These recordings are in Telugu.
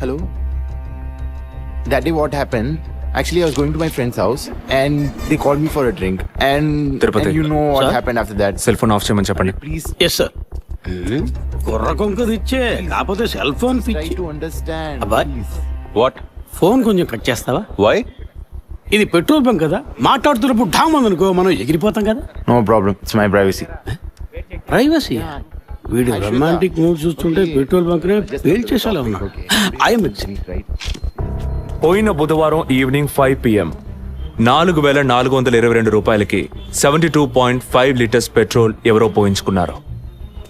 Hello? That day, what happened? Actually, I was going to my friend's house and they called me for a drink. And, Tirupati. and you know what Sir? happened after that. Cell phone off చేయమని చెప్పండి Please ఎస్ సార్ కుర్ర కొంకది ఇచ్చే కాకపోతే సెల్ ఫోన్ try పిచ్చి to understand. Abba. Please. What phone కొంచెం కట్ చేస్తావా వై ఇది పెట్రోల్ బంక్ కదా? మాట్లాడుతున్నప్పుడు ఢామ్ అనుకో మనం ఎగిరిపోతాం కదా? No problem. It's my privacy. Privacy? వీడు రొమాంటిక్ మూవ్ చూస్తుంటే పెట్రోల్ బంక్ నే ఉన్నాడు. ఐఎమ్? పోయిన బుధవారం ఈవినింగ్ ఫైవ్ పిఎం నాలుగు వేల నాలుగు వందల ఇరవై రెండు రూపాయలకి seventy two point five litres petrol ఎవరో పోయించుకున్నారు.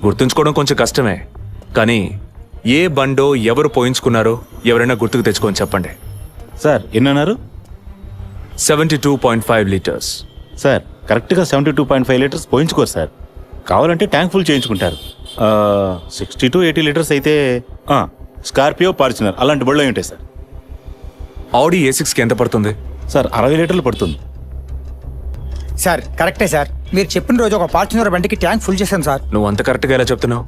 గుర్తుంచుకోవడం కొంచెం కష్టమే కానీ ఏ బండో ఎవరు పోయించుకున్నారో ఎవరైనా గుర్తుకు తెచ్చుకొని చెప్పండి. Sir ఎన్నన్నారు? Seventy two point five litres. Sir కరెక్ట్గా seventy two point five litres పోయించుకోరు sir. కావాలంటే ట్యాంక్ ఫుల్ చేయించుకుంటారు. సిక్స్టీ టు ఎయిటీ లీటర్స్ అయితే ఆ, స్కార్పియో ఫార్చునర్ అలాంటి బళ్ళు ఉంటాయి సార్. ఆడి ఏ సిక్స్కి ఎంత పడుతుంది? సార్ అరవై లీటర్లు పడుతుంది. సార్ కరెక్టే సార్. మీరు చెప్పిన రోజు ఒక ఫార్చునర్ బండికి ట్యాంక్ ఫుల్ చేశాను సార్. నువ్వు అంత కరెక్ట్గా ఎలా చెప్తున్నావు?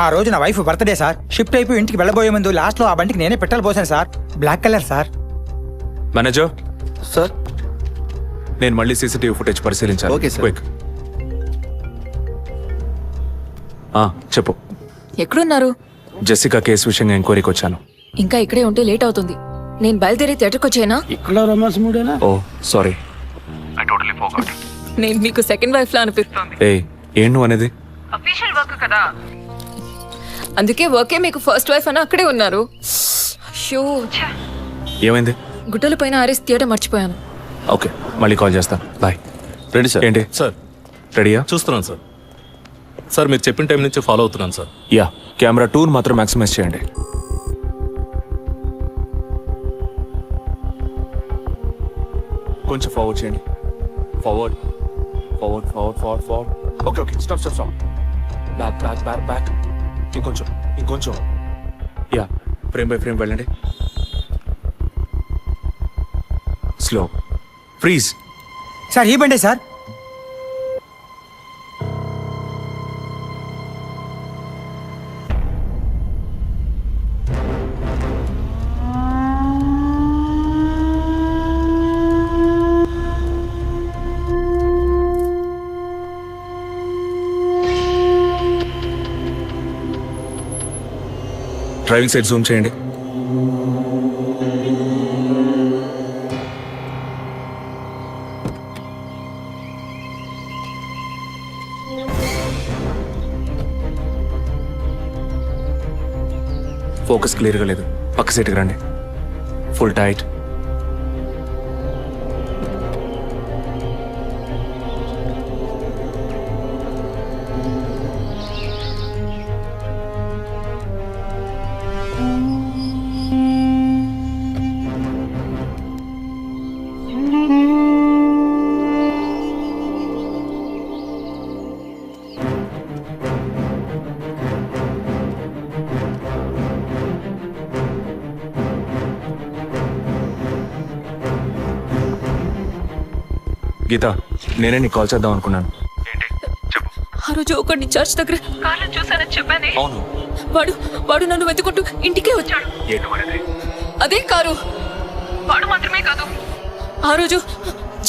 ఆ రోజు నా వైఫ్ బర్త్డే సార్. షిఫ్ట్ అయిపోయి ఇంటికి వెళ్ళబోయే ముందు లాస్ట్లో ఆ బండికి నేనే పెట్రోల్ పోసాను sir. Black colour sir. Manager Sir? నేను మళ్ళీ సీసీటీవీ ఫుటేజ్ పరిశీలించాలి. Okay, sir. క్విక్. చెప్పు. ఎక్కడున్నారు? జెసికా కేసు విషయంగా ఎంక్వైరీకి వచ్చాను. ఇంకా ఇక్కడే ఉంటే లేట్ అవుతుంది. నేను బయలుదేరి థియేటర్కి వచ్చేనా? ఇక్కడ రొమాన్స్ మూడేనా? Oh sorry. నేను మీకు సెకండ్ వైఫ్ లా అనిపిస్తుంది. ఏ ఏం నువ్వు అనేది? అఫీషియల్ వర్క్ కదా. అందుకే వర్కే మీకు ఫస్ట్ వైఫ్ అని అక్కడే ఉన్నారు. ఏమైంది? గుడ్డల పైన ఆరేసి థియేటర్ మర్చిపోయాను. ఓకే మళ్ళీ కాల్ చేస్తాను బాయ్. Ready sir. ఏంటి? సార్. రెడీయా? చూస్తున్నాను సార్. సార్ మీరు చెప్పిన టైం నుంచి ఫాలో అవుతున్నాను సార్. యా కెమెరా టూర్ మాత్రం మ్యాక్సిమైజ్ చేయండి. కొంచెం ఫార్వర్డ్ చేయండి. Forward forward forward forward forward okay okay stop stop stop back back back back ఇంకొంచెం ఇంకొంచెం. యా ఫ్రేమ్ బై ఫ్రేమ్ వెళ్ళండి. Slow freeze. సార్ ఈ బండే సార్. డ్రైవింగ్ సైడ్ జూమ్ చేయండి. ఫోకస్ క్లియర్గా లేదు. పక్క సీట్కి రండి. Full tight. గీత నేనే నీకు కాల్ చేద్దాం అనుకున్నాను. ఆ రోజు ఒకడిని చర్చ్ దగ్గర కార్లో చూసానని చెప్పానే. అవును. వాడు వాడు నన్ను వెతుకుంటూ ఇంటికే వచ్చాడు. అదే? కారు. వాడు మాత్రమే కాదు. ఆ రోజు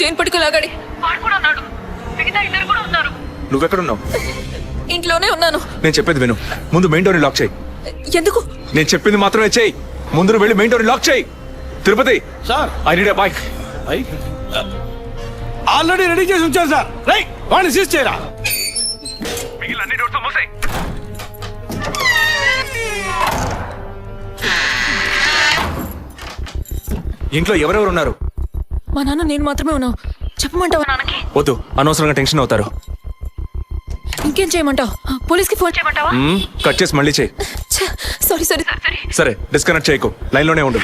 చైన్ పట్టుకు లాగాడి. వాడు కూడా ఉన్నాడు. మిగతా ఇద్దరు కూడా ఉన్నారు. నువ్వెక్కడున్నావు? ఇంట్లోనే ఉన్నాను. నేను చెప్పేది విను. ముందు మెయిన్ డోర్ లాక్ చేయి. ఎందుకు? నేను చెప్పింది మాత్రమే చేయి. ముందు వెళ్ళి మెయిన్ డోర్ లాక్ చేయి. Tirupati. Sir. I need bike? Already ready చేసి ఉంచాను సార్. రై వాడిని సీజ్ చేయరా? ఇంట్లో ఎవరెవరు ఉన్నారు? మా నాన్న నేను మాత్రమే ఉన్నావు చెప్పమంటావా నాన్నకి? వద్దు అనవసరంగా టెన్షన్ అవుతారు. ఇంకేం చేయమంటావు? పోలీస్కి ఫోన్ చేయమంటావా? మ్మ్, కట్ చేసి మళ్ళీ చేయి. సారీ. Sorry sorry. సరే డిస్కనెక్ట్ చేయకు లైన్లోనే ఉండు.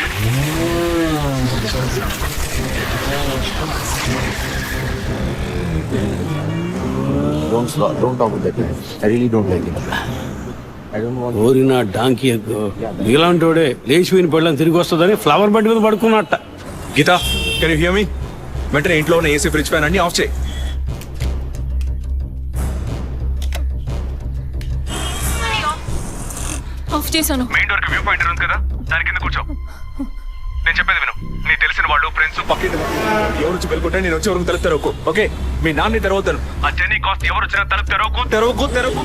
Don't, stop- don't talk with that. I really don't like it. I don't want. ఓరిన డాంకీ ఎగ్గు ఇలాంటి వాడే లేచిపోయిన పళ్ళని తిరిగి వస్తుందని ఫ్లవర్ బండి మీద పడుకున్నట్ట Geetha can you hear me వెంటనే ఇంట్లో ఉన్న ఏసీ ఫ్రిడ్జ్ ఫ్యాన్ అన్ని ఆఫ్ చేయి ఆఫ్ చేశాను మెయిన్ డోర్కి వ్యూ పాయింట్ ఉంది కదా దాని కింద కూర్చో నేను చెప్పేది విను. నీ తెలిసిన వాళ్ళు ఫ్రెండ్స్ పక్కింటి ఎవరు వచ్చి పెళ్ళుకుంటే నేను వచ్చి ఎవరికి తలుపు తెరవకు ఓకే? మీ నాన్న తెరవద్దాను. ఆ జెన్నీ కాస్ట్ ఎవరు వచ్చినా తలుపు తెరవకు తెరవకు తెరవకు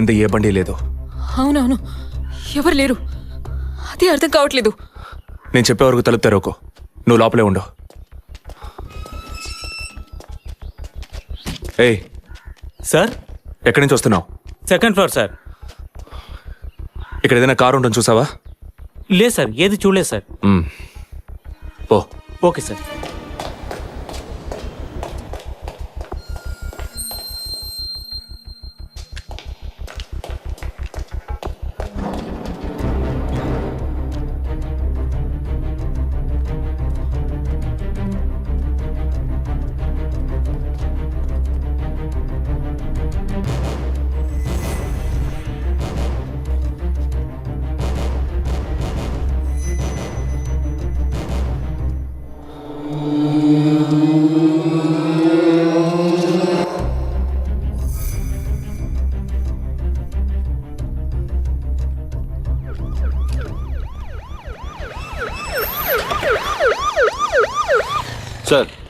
కింద ఏ బండి లేదు. అవునవును. ఎవరు లేరు. అదే అర్థం కావట్లేదు. నేను చెప్పే వరకు తలుపు తెరవకు. నువ్వు లోపలే ఉండు. ఏయ్. సార్? ఎక్కడి నుంచి వస్తున్నావు? Second floor sir. ఇక్కడ ఏదైనా కారు ఉంటుంది చూసావా? లేదు సార్. ఏది చూడలేదు సార్. పో. Okay sir.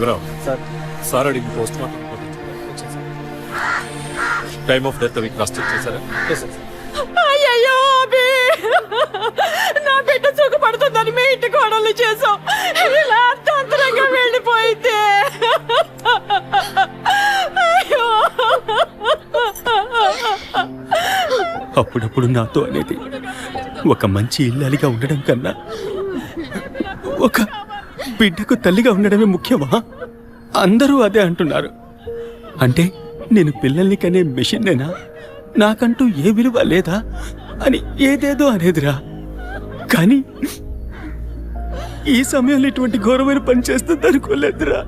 Shivarao sir. Sir అడిగి post mortem time of death అవి క్రాస్ చెక్ చేశారా అయ్యో నా బిడ్డ సుఖపడుతుందని మీ ఇంటి కోడలు పెళ్ళి చేసావు ఇలా అర్థాంతరంగా వెళ్ళిపోయింది. అయ్యో. అప్పుడప్పుడు నాతో అనేది ఒక మంచి ఇల్లాలిగా ఉండడం కన్నా ఒక బిడ్డకు తల్లిగా ఉండడమే ముఖ్యమా? అందరూ అదే అంటున్నారు. అంటే నేను పిల్లల్ని కనే మిషన్నేనా? నాకంటూ ఏ విలువ లేదా అని ఏదేదో అనేదిరా. కానీ ఈ సమయంలో ఇటువంటి ఘోరమైన పని చేస్తుంది అనుకోలేదురా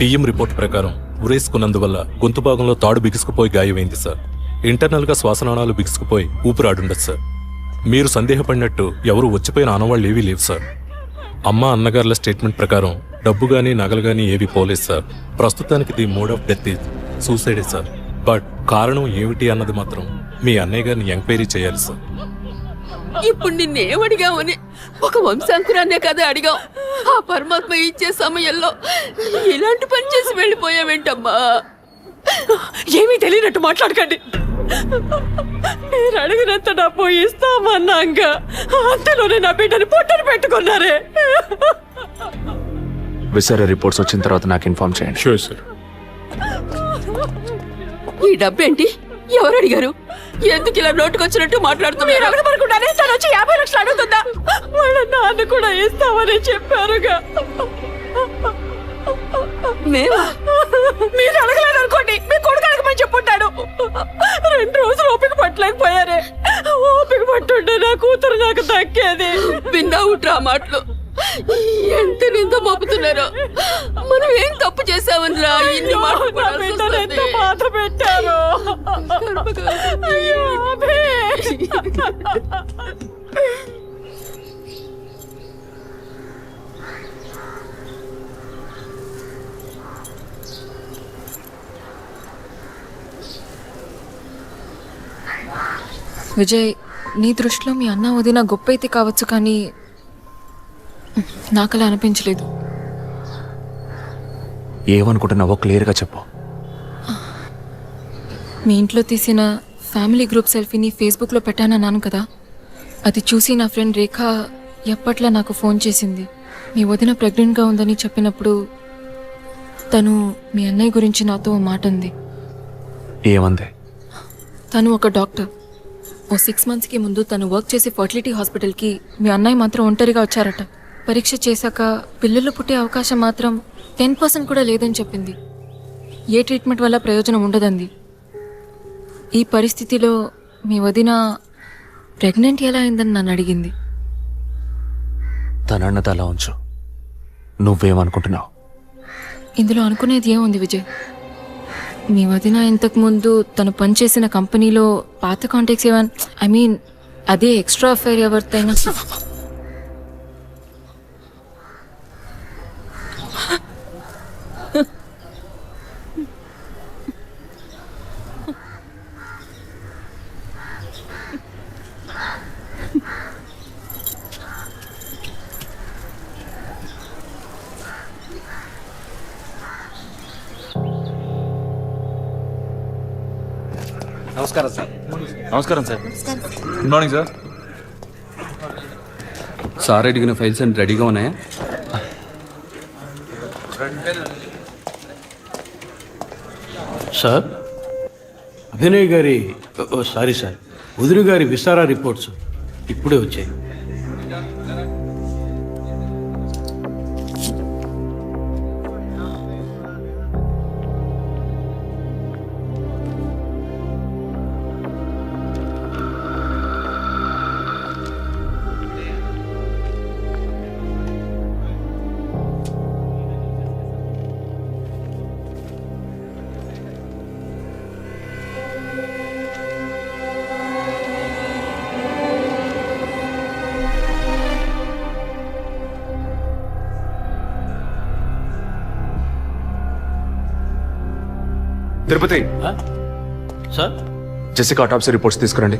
పిఎం రిపోర్ట్ ప్రకారం ఉరేసుకున్నందువల్ల గొంతు భాగంలో తాడు బిగుసుకుపోయి గాయమైంది సార్. ఇంటర్నల్గా శ్వాసనాళాలు బిగుసుకుపోయి ఊపిరాడుండదు సార్. మీరు సందేహపడినట్టు ఎవరు వచ్చిపోయిన ఆనవాళ్ళు ఏవీ లేవు సార్. అమ్మ అన్నగారుల స్టేట్మెంట్ ప్రకారం డబ్బు గానీ నగలు గానీ ఏవి పోలేదు సార్. ప్రస్తుతానికి the mode of death is సూసైడే sir. But కారణం ఏమిటి అన్నది మాత్రం మీ అన్నయ్య గారిని ఎంక్వైరీ చేయాలి సార్. ఇప్పుడు నిన్నేమడిగామని ఒక వంశాంకురాన్నే కదా అడిగాం ఆ పరమాత్మ ఇచ్చే సమయంలో ఇలాంటి పని చేసి వెళ్ళిపోయావేంటమ్మా? ఏమీ తెలియనట్టు మాట్లాడకండి. మీరు అడిగినంత డబ్బు ఇస్తామన్నాక అంతలోనే నా బిడ్డని పొట్టని పెట్టుకున్నారే. విసారా రిపోర్ట్స్ వచ్చిన తర్వాత నాకు ఇన్ఫార్మ్ చేయండి. షూర్ సార్ ఈ డబ్బేంటి? ఎవరు అడిగారు? ఎందుకు ఇలా నోటుకొచ్చినట్టు మాట్లాడుతున్నారు? మీరు అడగబడకుండానే తను వచ్చి యాభై లక్షలు అడుగుతుందా? వాళ్ళ నాన్న కూడా ఇస్తామని చెప్పారుగా. మేమా? మీరు అడగలేదు అనుకోండి. మీ కొడుకు అడగమని చెప్పుంటాడు రెండు రోజులు ఓపిక పట్టలేకపోయారే. ఓపిక పట్టుండే నా కూతురు నాకు దక్కేది. విన్నావు డ్రా మాటలు? ఎంత నింద మోపుతున్నారో? మనం ఏం తప్పు చేసామని రా ఇన్ని ఎంత బాధ పెట్టారు. విజయ్ నీ దృష్టిలో మీ అన్న వదిన గొప్ప అయితే కావచ్చు కానీ నాకు అలా అనిపించలేదు ఏమనుకుంటున్నావో క్లియర్గా చెప్పు. మీ ఇంట్లో తీసిన ఫ్యామిలీ గ్రూప్ సెల్ఫీని ఫేస్బుక్లో పెట్టానన్నాను కదా. అది చూసి నా ఫ్రెండ్ రేఖ ఎప్పట్లా నాకు ఫోన్ చేసింది. మీ వదిన ప్రెగ్నెంట్గా ఉందని చెప్పినప్పుడు తను మీ అన్నయ్య గురించి నాతో మాట ఉంది ఏమంది? తను ఒక డాక్టర్. ఓ సిక్స్ మంత్స్కి ముందు తను వర్క్ చేసే ఫర్టిలిటీ హాస్పిటల్కి మీ అన్నయ్య మాత్రం ఒంటరిగా వచ్చారట. పరీక్ష చేశాక పిల్లలు పుట్టే అవకాశం మాత్రం టెన్ పర్సెంట్ కూడా లేదని చెప్పింది. ఏ ట్రీట్మెంట్ వల్ల ప్రయోజనం ఉండదంది. ఈ పరిస్థితిలో మీ వదిన ప్రెగ్నెంట్ ఎలా అయిందని నన్ను అడిగింది. తనన్నది అలా ఉంచు. నువ్వేమనుకుంటున్నావు? ఇందులో అనుకునేది ఏముంది విజయ్? మీ వదిన ఇంతకు ముందు తను పనిచేసిన కంపెనీలో పాత కాంటాక్ట్స్ ఏమన్ ఐ మీన్ అదే ఎక్స్ట్రా అఫైర్ ఎవరితైనా నమస్కారం సార్. నమస్కారం sir. Good morning sir sir అడిగిన ఫైల్స్ అన్ని రెడీగా ఉన్నాయా? సార్? అభినయ్ గారి ఓ, సారీ సార్. ఉదిరి గారి విస్తారా రిపోర్ట్స్ ఇప్పుడే వచ్చాయి. Tirupati. Sir? Jessica autopsy reports తీసుకురండి.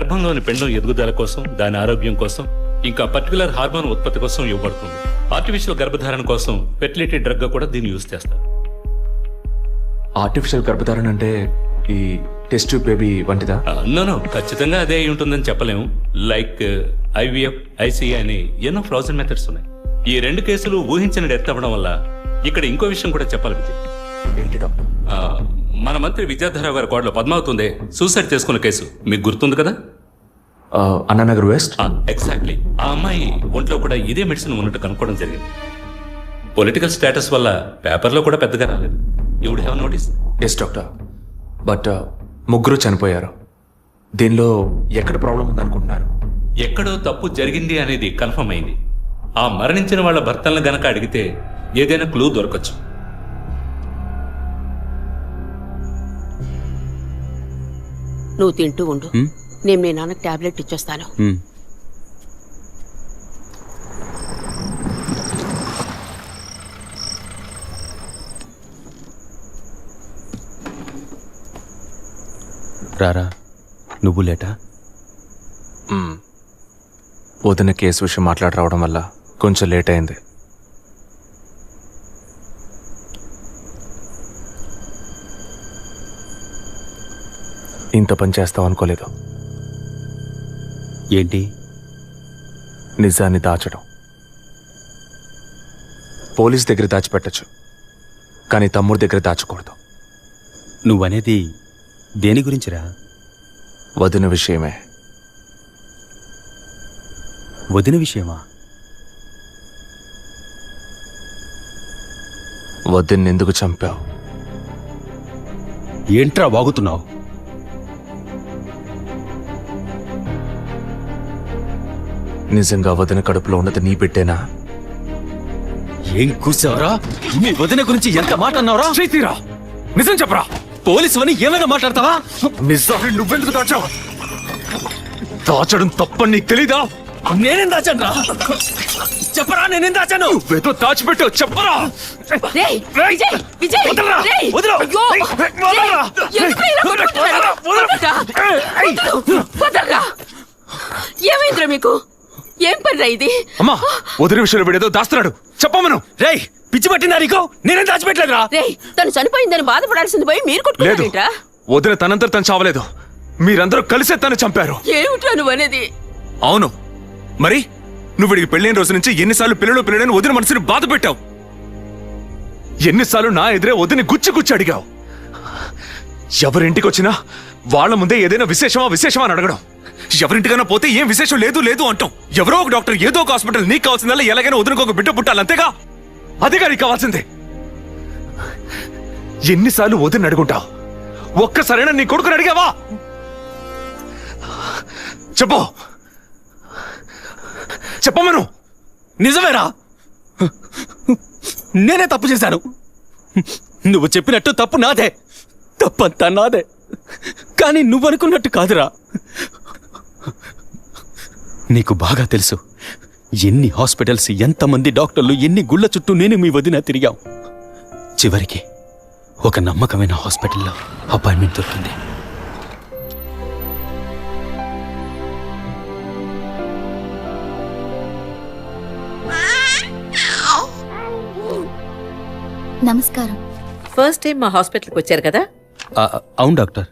గర్భంలోని పిండం ఎదుగుదల కోసం దాని ఆరోగ్యం కోసం ఇంకా పర్టికులర్ హార్మోన్ ఉత్పత్తి కోసం ఇవ్వబడుతుంది. ఆర్టిఫిషియల్ గర్భధారణ కోసం ఫెర్టిలిటీ డ్రగ్ కూడా దీన్ని యూజ్ చేస్తారు. ఆర్టిఫిషియల్ గర్భధారణ అంటే ఈ టెస్ట్ బేబీ వంటిదా? నో ఖచ్చితంగా అదే ఉంటుందని చెప్పలేము. లైక్ ఐవీఎఫ్ ఐసీఐ అని ఎన్నో ఫ్రోజన్ మెథడ్స్ ఉన్నాయి. ఈ రెండు కేసులు ఊహించిన డెత్ అవ్వడం వల్ల ఇక్కడ ఇంకో విషయం కూడా చెప్పాలి విజయ్. ఏంటి డాక్టర్? ఆ, మన మంత్రి విద్యాధర గారి కోడలో పద్మావతుందే సూసైడ్ చేసుకున్న కేసు. మీకు గుర్తుంది కదా? అన్నానగర్ వెస్ట్? ఎగ్జాక్ట్లీ ఆ అమ్మాయి ఒంట్లో కూడా ఇదే మెడిసిన్ ఉన్నట్టు కనుక్కోవడం జరిగింది. పొలిటికల్ స్టేటస్ వల్ల పేపర్లో కూడా పెద్దగా రాలేదు. You would have notice yes doctor but ముగ్గురు చనిపోయారు. దీనిలో ఎక్కడ ప్రాబ్లం ఉందనుకుంటున్నారు? ఎక్కడో తప్పు జరిగింది అనేది కన్ఫర్మ్ అయింది. ఆ మరణించిన వాళ్ళ భర్తలను గనక అడిగితే ఏదైనా క్లూ దొరకచ్చు. నువ్వు తింటూ ఉండు. నేను మీ నాన్నకు టాబ్లెట్ ఇచ్చేస్తాను. రారా నువ్వు లేటా. వదిన కేసు విషయం మాట్లాడి రావడం వల్ల కొంచెం లేట్ అయింది. ఇంత పని చేస్తావు అనుకోలేదు. ఏంటి? నిజాన్ని దాచడం. పోలీస్ దగ్గర దాచిపెట్టచ్చు. కానీ తమ్ముడి దగ్గర దాచకూడదు. నువ్వనేది దేని గురించిరా? వదిన విషయమే. వదిన విషయమా? వదిన్ని ఎందుకు చంపావు? ఏంట్రా వాగుతున్నావు? నిజంగా వదిన కడుపులో ఉన్నది నీ బిడ్డేనా? ఏం కూసావరా? మీ వదిన గురించి ఎంత మాట అన్నావురా? చైతీరా నిజం చెప్పరా? పోలీసు అని ఏమైనా మాట్లాడతావా? నిజాన్ని నువ్వెందుకు దాచావు? దాచడం తప్పని నీకు తెలీదా? నేనేం దాచాను రా చెప్పరా నేనేం దాచాను? నువ్వేదో దాచిపెట్టావు చెప్పరా? రేయ్, విజయ్, విజయ్, వదలరా, రేయ్, వదలు. అయ్యో, రేయ్, వదలరా. రేయ్, ఎందుకు ఇలా కొట్టుకుంటున్నారు? వదలరా, వదలు, వదలరా. ఏమైందిరా మీకు? ఏం పనిరా ఇది? అమ్మా వదిన విషయంలో వీడేదో దాస్తున్నాడు. చెప్పమను. రేయ్ పిచ్చి పట్టిందా నీకు? నేనేం దాచిపెట్టలేదురా. రేయ్ తను చనిపోయిందని బాధపడాల్సింది పోయి మీరు లేదు. కొట్టుకున్నారేంట్రా వదిన తనంతట తను చావలేదు. మీరందరూ కలిసే తను చంపారు. ఏమిట్రా నువ్వు అనేది? అవును. మరి నువ్వు వీడికి పెళ్ళైన రోజు నుంచి ఎన్నిసార్లు పిల్లలు పిల్లడని వదిన మనసుని బాధ పెట్టావు. ఎన్నిసార్లు నా ఎదురే వదిని గుచ్చి గుచ్చి అడిగావు. ఎవరింటికి వచ్చినా వాళ్ళ ముందే ఏదైనా విశేషమా విశేషమా అని అడగడం. ఎవరింటికైనా పోతే ఏం విశేషం లేదు లేదు అంటాం. ఎవరో ఒక డాక్టర్ ఏదో ఒక హాస్పిటల్ నీకు కావాల్సిందల్లా ఎలాగైనా వదినకు ఒక బిడ్డ పుట్టాలి అంతేగా అదేగా నీకు కావాల్సిందే. ఎన్నిసార్లు వదిన అడుగుంటావు? ఒక్కసారైనా నీ కొడుకుని అడిగావా? చెప్పు. చెప్పమను నిజమేరా? నేనే తప్పు చేశాను. నువ్వు చెప్పినట్టు తప్పు నాదే. తప్పంతా నాదే. కానీ నువ్వు అనుకున్నట్టు కాదురా. నీకు బాగా తెలుసు. ఎన్ని హాస్పిటల్స్ ఎంతమంది డాక్టర్లు ఎన్ని గుళ్ళ చుట్టూ నేను మీ వదిన తిరిగాం. చివరికి ఒక నమ్మకమైన హాస్పిటల్లో అపాయింట్మెంట్ దొరికింది. నమస్కారం. ఫస్ట్ టైం మా హాస్పిటల్కి వచ్చారు కదా? అవును డాక్టర్.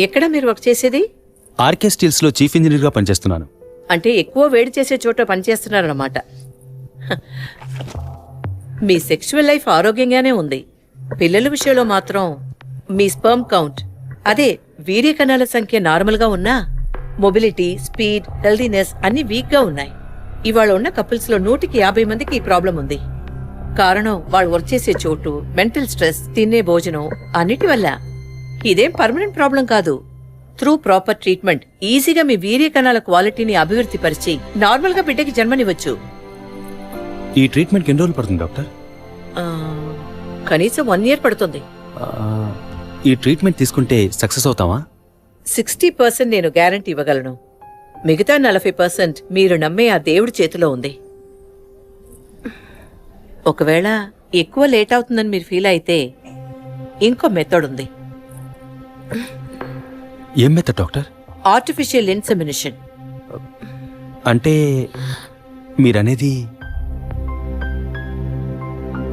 ఎక్కడ మీరు వర్క్ చేసేది? ఆర్కే స్టీల్స్లో చీఫ్ ఇంజనీర్గా పనిచేస్తున్నాను. అంటే ఎక్కువ వేడి చేసే చోట పనిచేస్తున్నారన్నమాట. మీ సెక్షువల్ లైఫ్ ఆరోగ్యంగానే ఉంది. పిల్లల విషయంలో మాత్రం మీ స్పర్మ్ కౌంట్. అదే వీర్య కణాల సంఖ్య నార్మల్గా ఉన్నా మొబిలిటీ స్పీడ్ హెల్దీనెస్ అన్ని వీక్గా ఉన్నాయి. ఇవాళ ఉన్న కపుల్స్లో నూటికి యాభై మందికి ఈ ప్రాబ్లం ఉంది. కారణం వాళ్ళు వర్క్ చేసే చోటు మెంటల్ స్ట్రెస్ తినే భోజనం అన్నిటి వల్ల. ఇదేం పర్మనెంట్ ప్రాబ్లం కాదు. Through proper treatment. ఈజీగా మీ వీర్య కణాల క్వాలిటీని అభివృద్ధి పరిచి నార్మల్గా బిడ్డకి జన్మనివ్వచ్చు. ఈ ట్రీట్మెంట్కి ఎన్ని రోజులు పడుతుంది డాక్టర్? ఆ, కనీసం వన్ ఇయర్ పడుతుంది. ఆ, ఈ ట్రీట్మెంట్ తీసుకుంటే సక్సెస్ అవుతావా? సిక్స్టీ పర్సెంట్ నేను గ్యారంటీ ఇవ్వగలను. మిగతా నలభై పర్సెంట్ మీరు నమ్మే ఆ దేవుడి చేతిలో ఉంది. ఒకవేళ ఎక్కువ లేట్ అవుతుందని మీరు ఫీల్ అయితే ఇంకో మెథడ్ ఉంది. ఏం డాక్టర్? ఆర్టిఫిషియల్ ఇన్సెమినేషన్ అంటే మీరనేది?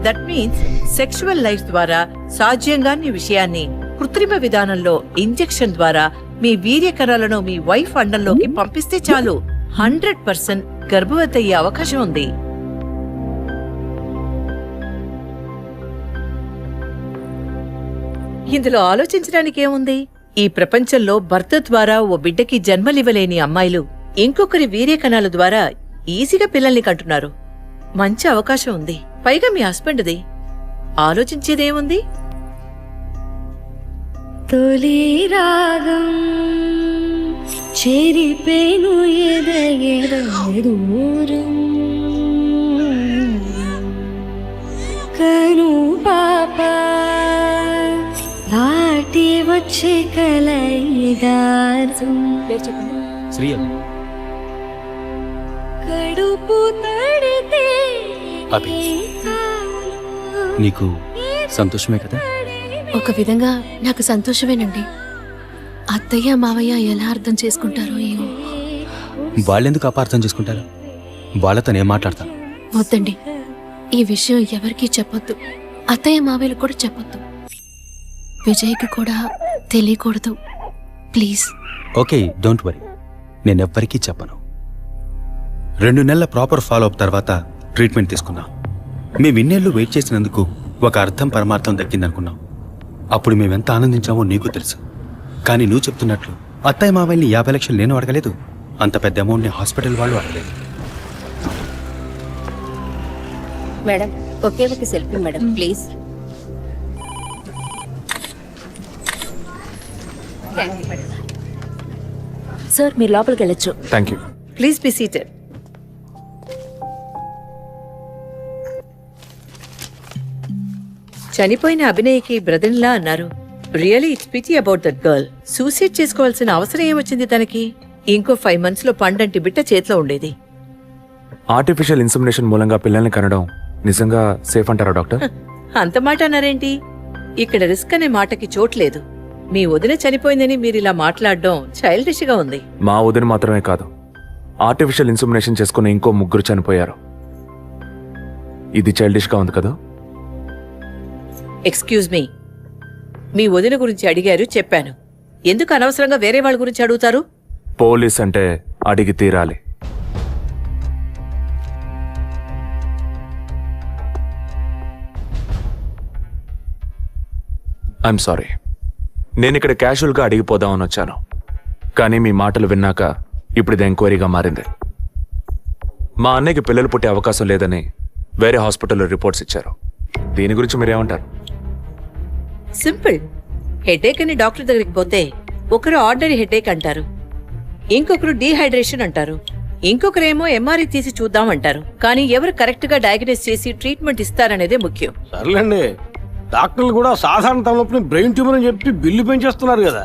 దట్ మీన్స్ సెక్షువల్ లైఫ్ ద్వారా సాధ్యంగాని విషయాన్ని కృత్రిమ విధానంలో ఇంజెక్షన్ ద్వారా మీ వీర్య కణాలను మీ వైఫ్ అండంలోకి పంపిస్తే చాలు. హండ్రెడ్ పర్సెంట్ గర్భవతి అయ్యే అవకాశం ఉంది. ఇందులో ఆలోచించడానికి ఏముంది? ఈ ప్రపంచంలో భర్త ద్వారా ఓ బిడ్డకి జన్మలివ్వలేని అమ్మాయిలు ఇంకొకరి వీర్యకణాల ద్వారా ఈజీగా పిల్లల్ని కంటున్నారు. మంచి అవకాశం ఉంది. పైగా మీ హస్బెండ్ది. ఆలోచించేదేముంది? తొలి రాగం చెరిపేను దూరం కను పాపా వచ్చే కలయిదారు. కడుపు తడితే అభి. నీకు సంతోషమే కదా? ఒక విధంగా నాకు సంతోషమేనండి. అత్తయ్య మావయ్య ఎలా అర్థం చేసుకుంటారో ఏమో. వాళ్ళెందుకు అపార్థం చేసుకుంటారు? వాళ్ళతో నేను మాట్లాడతాను. వద్దండి. ఈ విషయం ఎవరికీ చెప్పొద్దు. అత్తయ్య మావయ్యలు కూడా చెప్పొద్దు. విజయ్కి కూడా తెలియకూడదు. ప్లీజ్. Okay don't worry. నేను ఎవ్వరికీ చెప్పను. రెండు నెలల ప్రాపర్ ఫాలో అప్ తర్వాత ట్రీట్మెంట్ తీసుకున్నాం. మేము ఇన్నేళ్ళు వెయిట్ చేసినందుకు ఒక అర్థం పరమార్థం దక్కిందనుకున్నాం. అప్పుడు మేమెంత ఆనందించామో నీకు తెలుసు. కానీ నువ్వు చెప్తున్నట్లు అత్తయ్య మావయ్యని యాభై లక్షలు నేను అడగలేదు. అంత పెద్ద అమౌంట్ని హాస్పిటల్ వాళ్ళు అడగలేదు. మేడం ఒకే ఒక సెల్ఫీ మేడం ప్లీజ్. సార్ మీరు లోపలికి వెళ్ళొచ్చు. Thank you please be seated చనిపోయిన అభినయకి బ్రదర్లా అన్నారు. Really it's pity about that girl suicide చేసుకోవాల్సిన అవసరం ఏమొచ్చింది తనకి? ఇంకో ఫైవ్ మంత్స్లో పండంటి బిడ్డ చేతిలో ఉండేది. ఆర్టిఫిషియల్ ఇన్సమినేషన్ మూలంగా పిల్లల్ని కనడం నిజంగా సేఫ్ అంటారా డాక్టర్? అంత మాట అన్నారేంటి? ఇక్కడ రిస్క్ అనే మాటకి చోట్లేదు మీ వదిన చనిపోయిందని మీరు ఇలా మాట్లాడడం చైల్డిష్గా ఉంది. మా వదిన మాత్రమే కాదు ఆర్టిఫిషియల్ ఇన్సమినేషన్ చేసుకున్న ఇంకో ముగ్గురు చనిపోయారు. ఇది చైల్డిష్గా ఉంది కదా? ఎక్స్క్యూజ్ మీ మీ వదిన గురించి అడిగారు చెప్పాను. ఎందుకు అనవసరంగా వేరే వాళ్ళ గురించి అడుగుతారు? పోలీస్ అంటే అడిగి తీరాలి. ఐఎమ్ సారీ నేను ఇక్కడ క్యాజువల్గా అడిగిపోదామని వచ్చాను. కానీ మీ మాటలు విన్నాక ఇప్పుడు ఇది ఎంక్వైరీగా మారింది. మా అన్నయ్యకి పిల్లలు పుట్టే అవకాశం లేదని వేరే హాస్పిటల్లో రిపోర్ట్స్ ఇచ్చారు. దీని గురించి మీరేమంటారు? సింపుల్. హెడేక్ అని డాక్టర్ దగ్గరికి పోతే ఒకరు ఆర్డినరీ హెడేక్ అంటారు. ఇంకొకరు డీహైడ్రేషన్ అంటారు. ఇంకొకరేమో ఎంఆర్ఐ తీసి చూద్దాం అంటారు. కానీ ఎవరు కరెక్ట్గా డయాగ్నోస్ చేసి ట్రీట్మెంట్ ఇస్తారనేదే ముఖ్యం. సర్లేండి. డాక్టర్లు కూడా సాధారణ తలనొప్పిని బ్రెయిన్ ట్యూమర్ అని చెప్పి బిల్లు పెంచేస్తున్నారు కదా.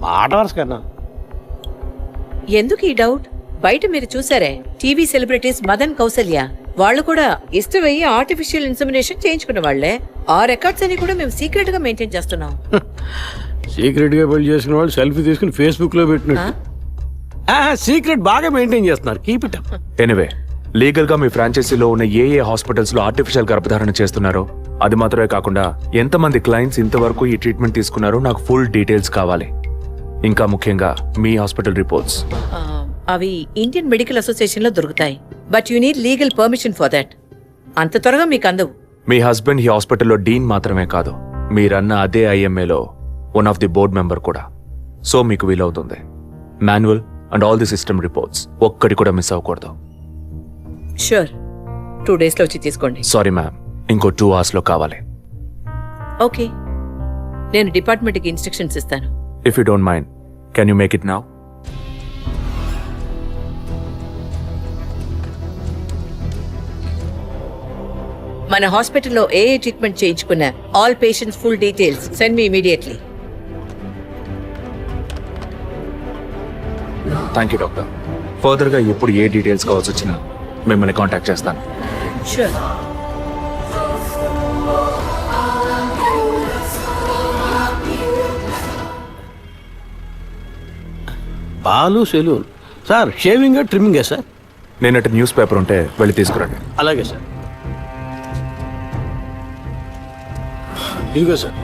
మాట వరుస కన్నా. ఎందుకు ఈ డౌట్? బయట మీరు చూసారే టీవీ సెలబ్రిటీస్ మదన్ కౌసల్య వాళ్ళు కూడా ఇష్టమయ్యి ఆర్టిఫిషియల్ ఇన్సమినేషన్ చేయించుకున్న వాళ్ళే ఆ రికార్డ్స్ అని కూడా మేము సీక్రెట్గా మెయింటైన్ చేస్తున్నాం. సీక్రెట్గా పెళ్ళి చేసుకున్న వాళ్ళు సెల్ఫీ తీసుకుని ఫేస్బుక్లో పెట్టినట్టు సీక్రెట్ బాగా మెయింటైన్ చేస్తున్నారు. కీప్ ఇట్ ఎనివే లీగల్గా మీ ఫ్రాంచైజీలో ఉన్న ఏ ఏ హాస్పిటల్స్లో ఆర్టిఫిషియల్ గర్భధారణ చేస్తున్నారో అది మాత్రమే కాకుండా ఎంతమంది క్లయింట్స్ ఇంతవరకు ఈ ట్రీట్మెంట్ తీసుకున్నారో నాకు ఫుల్ డీటెయిల్స్ కావాలి. ఇంకా ముఖ్యంగా మీ హాస్పిటల్ రిపోర్ట్స్ అవి ఇండియన్ మెడికల్ అసోసియేషన్లో దొరుకుతాయి. But you need legal permission for that అంత త్వరగా మీకు అందవు. మీ హస్బెండ్ ఈ హాస్పిటల్లో డీన్ మాత్రమే కాదు. మీరన్న అదే ఐఎంఏలో one of the board member కూడా. సో మీకు వీలవుతుంది. Manual and all the system reports ఒక్కటి కూడా మిస్ అవ్వకూడదు. షూర్ టూ డేస్లో వచ్చి తీసుకోండి. సారీ మ్యామ్ ఇంకో టూ అవర్స్లో కావాలి. ఓకే. నేను డిపార్ట్మెంట్కి ఇన్స్ట్రక్షన్స్ ఇస్తాను. If you don't mind can you make it now మన హాస్పిటల్లో ఏ ఏ ట్రీట్మెంట్ చేయించుకున్న all patients full details send me immediately. Thank you doctor ఫర్దర్గా ఎప్పుడు ఏ డీటెయిల్స్ కావాల్సి వచ్చినా మిమ్మల్ని కాంటాక్ట్ చేస్తాను. Sure Balu salon. Sir shaving ట్రిమ్మింగే sir? నేనటి న్యూస్ పేపర్ ఉంటే వెళ్ళి తీసుకురండి. అలాగే సార్. ఇదిగో సార్.